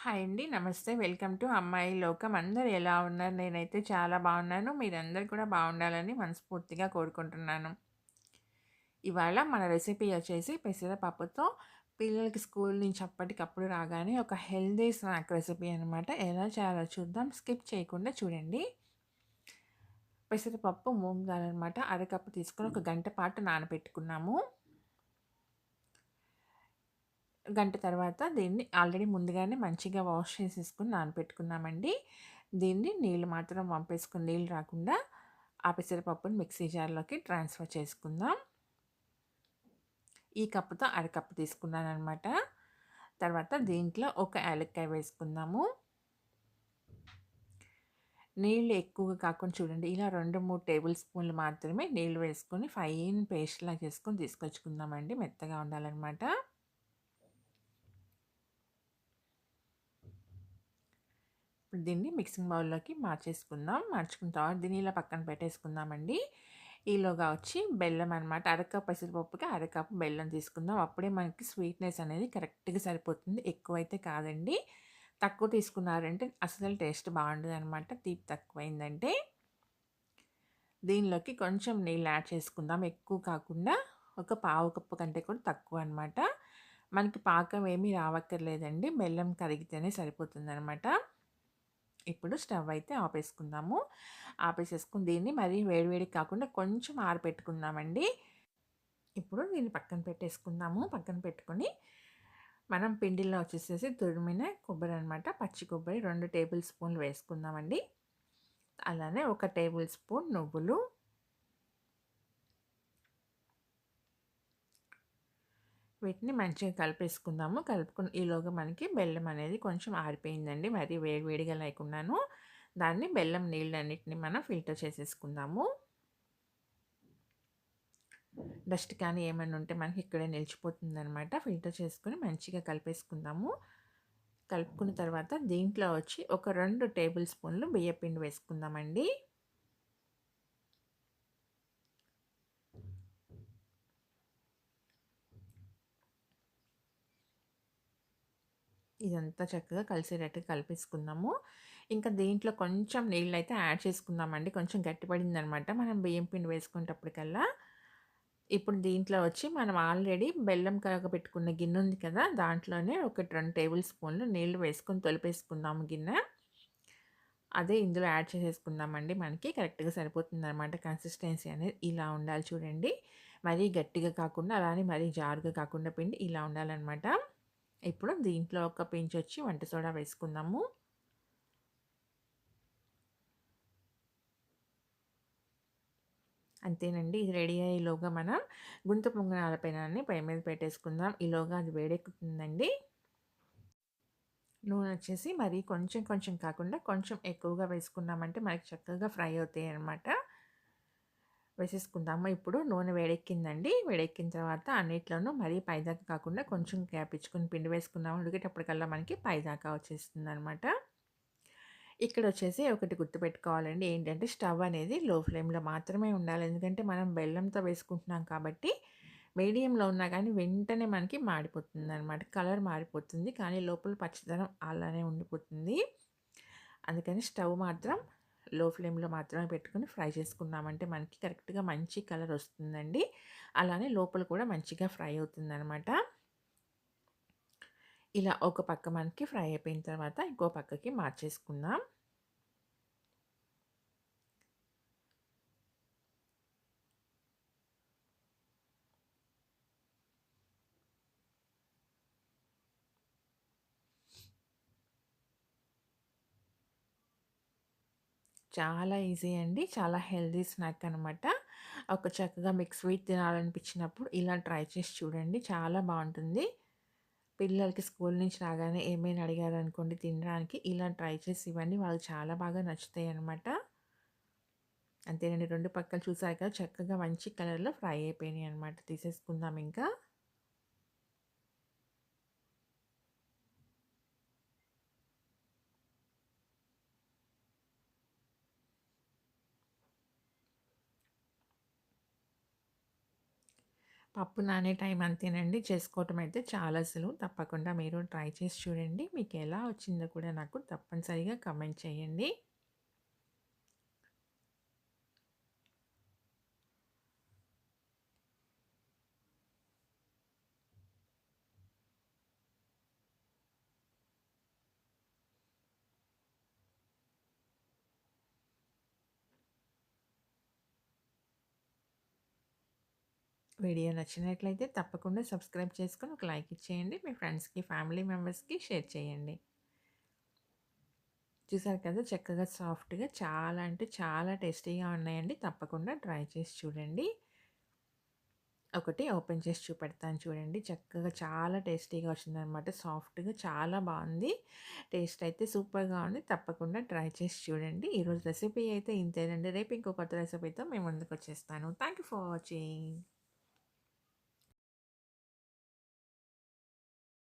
Hi అండి. నమస్తే. Welcome to అమ్మాయి లోకం. అందరు ఎలా ఉన్నారు? నేనైతే చాలా బాగున్నాను. మీరందరూ కూడా బాగుండాలని మనస్ఫూర్తిగా కోరుకుంటున్నాను. ఇవాళ మన రెసిపీ వచ్చేసి పెసరపప్పుతో పిల్లలకి స్కూల్ నుంచి అప్పటికప్పుడు రాగానే ఒక హెల్తీ స్నాక్ రెసిపీ అనమాట. ఎలా చేయాలో చూద్దాం. స్కిప్ చేయకుండా చూడండి. పెసరపప్పు, మూంగ్ దాల్ అనమాట. అరకప్పు తీసుకొని ఒక గంట పాటు నానబెట్టుకున్నాము. గంట తర్వాత దీన్ని ఆల్రెడీ ముందుగానే మంచిగా వాష్ చేసేసుకుని నానపెట్టుకున్నామండి దీన్ని నీళ్ళు మాత్రం పంపేసుకుని నీళ్ళు రాకుండా ఆ పెసరపప్పును మిక్సీ జార్‌లోకి ట్రాన్స్‌ఫర్ చేసుకుందాం. ఈ కప్పుతో అరకప్పు తీసుకున్నాననమాట. తర్వాత దీంట్లో ఒక యాలక్కాయ వేసుకుందాము. నీళ్ళు ఎక్కువగా కాకుండా చూడండి ఇలా 2, 3 టేబుల్ స్పూన్లు మాత్రమే నీళ్ళు వేసుకొని ఫైన్ పేస్ట్‌లా చేసుకొని తీసుకొచ్చుకుందామండి. మెత్తగా ఉండాలన్నమాట ఇప్పుడు దీన్ని మిక్సింగ్ బౌల్‌లోకి మార్చేసుకుందాం. మార్చుకున్న తర్వాత దీన్ని ఇలా పక్కన పెట్టేసుకుందామండి. ఈలోగా వచ్చి బెల్లం అనమాట. అరకప్పు పెసరపప్పుకి అరకప్పు బెల్లం తీసుకుందాం. అప్పుడే మనకి స్వీట్‌నెస్ అనేది కరెక్ట్‌గా సరిపోతుంది. ఎక్కువైతే కాదండి. తక్కువ తీసుకున్నారంటే అసలు టేస్ట్ బాగుండదనమాట. తీపి తక్కువైందంటే. దీనిలోకి కొంచెం నీళ్ళు యాడ్ చేసుకుందాం. ఎక్కువ కాకుండా ఒక పావు కప్పు కంటే కూడా తక్కువ అనమాట. మనకి పాకం ఏమీ రావక్కర్లేదండి. బెల్లం కరిగితేనే సరిపోతుందనమాట. ఇప్పుడు స్టవ్ అయితే ఆపేసుకుందాము. ఆపేసేసుకుని దీన్ని మరీ వేడివేడికి కాకుండా కొంచెం ఆరబెట్టుకుందామండి. ఇప్పుడు దీన్ని పక్కన పెట్టేసుకుందాము. పక్కన పెట్టుకొని మనం పిండిలో వచ్చేసేసి తురిమిన కొబ్బరి అనమాట. పచ్చి కొబ్బరి రెండు టేబుల్ స్పూన్లు వేసుకుందామండి. అలానే ఒక టేబుల్ స్పూన్ నువ్వులు. వీటిని మంచిగా కలిపేసుకుందాము. కలుపుకున్న ఈలోగా మనకి బెల్లం అనేది కొంచెం ఆరిపోయిందండి. మరి వేడి వేడిగా దాన్ని బెల్లం నీళ్ళన్నిటిని మనం ఫిల్టర్ చేసేసుకుందాము. డస్ట్ కానీ ఏమన్నా ఉంటే మనకి ఇక్కడే నిలిచిపోతుందనమాట. ఫిల్టర్ చేసుకుని మంచిగా కలిపేసుకుందాము. కలుపుకున్న తర్వాత దీంట్లో వచ్చి ఒక రెండు టేబుల్ స్పూన్లు బియ్యపిండి వేసుకుందామండి. ఇదంతా చక్కగా కలిసేటట్టుగా కలిపేసుకుందాము. ఇంకా దీంట్లో కొంచెం నీళ్ళు అయితే యాడ్ చేసుకుందామండి. కొంచెం గట్టిపడిందనమాట. మనం బియ్యం పిండి వేసుకునేటప్పటికల్లా. ఇప్పుడు దీంట్లో వచ్చి మనం ఆల్రెడీ బెల్లం కరగబెట్టుకున్న గిన్నె ఉంది కదా! దాంట్లోనే ఒక రెండు టేబుల్ స్పూన్లు నీళ్ళు వేసుకొని తొలిపేసుకుందాము గిన్నె. అదే ఇందులో యాడ్ చేసేసుకుందామండి. మనకి కరెక్ట్‌గా సరిపోతుందనమాట. కన్సిస్టెన్సీ అనేది ఇలా ఉండాలి చూడండి. మరీ గట్టిగా కాకుండా అలానే మరీ జారుగా కాకుండా పిండి ఇలా ఉండాలన్నమాట ఇప్పుడు దీంట్లో ఒక పించొచ్చి వంట సోడా వేసుకుందాము. అంతేనండి. ఇది రెడీ అయ్యేలోగా మనం గుంత పొంగనాల పెనాన్ని పై మీద పెట్టేసుకుందాం. ఈలోగా అది వేడెక్కుతుందండి. నూనె వచ్చేసి మరీ కొంచెం కొంచెం కాకుండా కొంచెం ఎక్కువగా వేసుకున్నామంటే మనకి చక్కగా ఫ్రై అవుతాయి అన్నమాట వేసేసుకుందాము. ఇప్పుడు నూనె వేడెక్కిందండి. వేడెక్కిన తర్వాత అన్నిట్లోనూ మరీ పైదాకా కాకుండా కొంచెం గ్యాప్ పిండి వేసుకున్నాము. ఉడికేటప్పటికల్లా మనకి పైదాకా వచ్చేస్తుంది అనమాట ఇక్కడ వచ్చేసి ఒకటి గుర్తుపెట్టుకోవాలండి. ఏంటంటే స్టవ్ అనేది లో ఫ్లేమ్‌లో మాత్రమే ఉండాలి. ఎందుకంటే మనం బెల్లంతో వేసుకుంటున్నాం కాబట్టి మీడియంలో ఉన్నా కానీ వెంటనే మనకి మాడిపోతుంది అనమాట కలర్ మారిపోతుంది. కానీ లోపల పచ్చదనం అలానే ఉండిపోతుంది. అందుకని స్టవ్ మాత్రం లో ఫ్లేమ్‌లో మాత్రమే పెట్టుకొని ఫ్రై చేసుకున్నామంటే మనకి కరెక్ట్‌గా మంచి కలర్ వస్తుందండి. అలానే లోపల కూడా మంచిగా ఫ్రై అవుతుందనమాట. ఇలా ఒక పక్క మనకి ఫ్రై అయిపోయిన తర్వాత ఇంకో పక్కకి మార్చేసుకుందాం. చాలా ఈజీ అండి. చాలా హెల్తీ స్నాక్ అనమాట. ఒక చక్కగా మీకు స్వీట్ తినాలనిపించినప్పుడు ఇలా ట్రై చేసి చూడండి. చాలా బాగుంటుంది పిల్లలకి స్కూల్ నుంచి రాగానే ఏమైనా అడిగారనుకోండి తినడానికి ఇలా ట్రై చేసి ఇవ్వండి. వాళ్ళు చాలా బాగా నచ్చుతాయి అనమాట అంతేనండి. రెండు పక్కలు చూసాక కదా! చక్కగా మంచి కలర్‌లో ఫ్రై అయిపోయినాయి అనమాట. తీసేసుకుందాం ఇంకా. పప్పు నానే టైం అంతేనండి. చేసుకోవటం అయితే చాలా సులువు. తప్పకుండా మీరు ట్రై చేసి చూడండి. మీకు ఎలా వచ్చిందో కూడా నాకు తప్పనిసరిగా కమెంట్ చేయండి. వీడియో నచ్చినట్లయితే తప్పకుండా సబ్స్క్రైబ్ చేసుకొని ఒక లైక్ ఇచ్చేయండి. మీ ఫ్రెండ్స్‌కి, ఫ్యామిలీ మెంబర్స్‌కి షేర్ చేయండి. చూసారు కదా చక్కగా సాఫ్ట్‌గా చాలా అంటే చాలా టేస్టీగా ఉన్నాయండి. తప్పకుండా ట్రై చేసి చూడండి. ఒకటి ఓపెన్ చేసి చూపెడతాను చూడండి. చక్కగా చాలా టేస్టీగా వచ్చిందనమాట. సాఫ్ట్‌గా చాలా బాగుంది టేస్ట్ అయితే సూపర్‌గా ఉంది. తప్పకుండా ట్రై చేసి చూడండి. ఈరోజు రెసిపీ అయితే ఇంతేనండి. రేపు ఇంకో కొత్త రెసిపీతో మేము ముందుకు వచ్చేస్తాను థ్యాంక్ యూ ఫర్ వాచింగ్.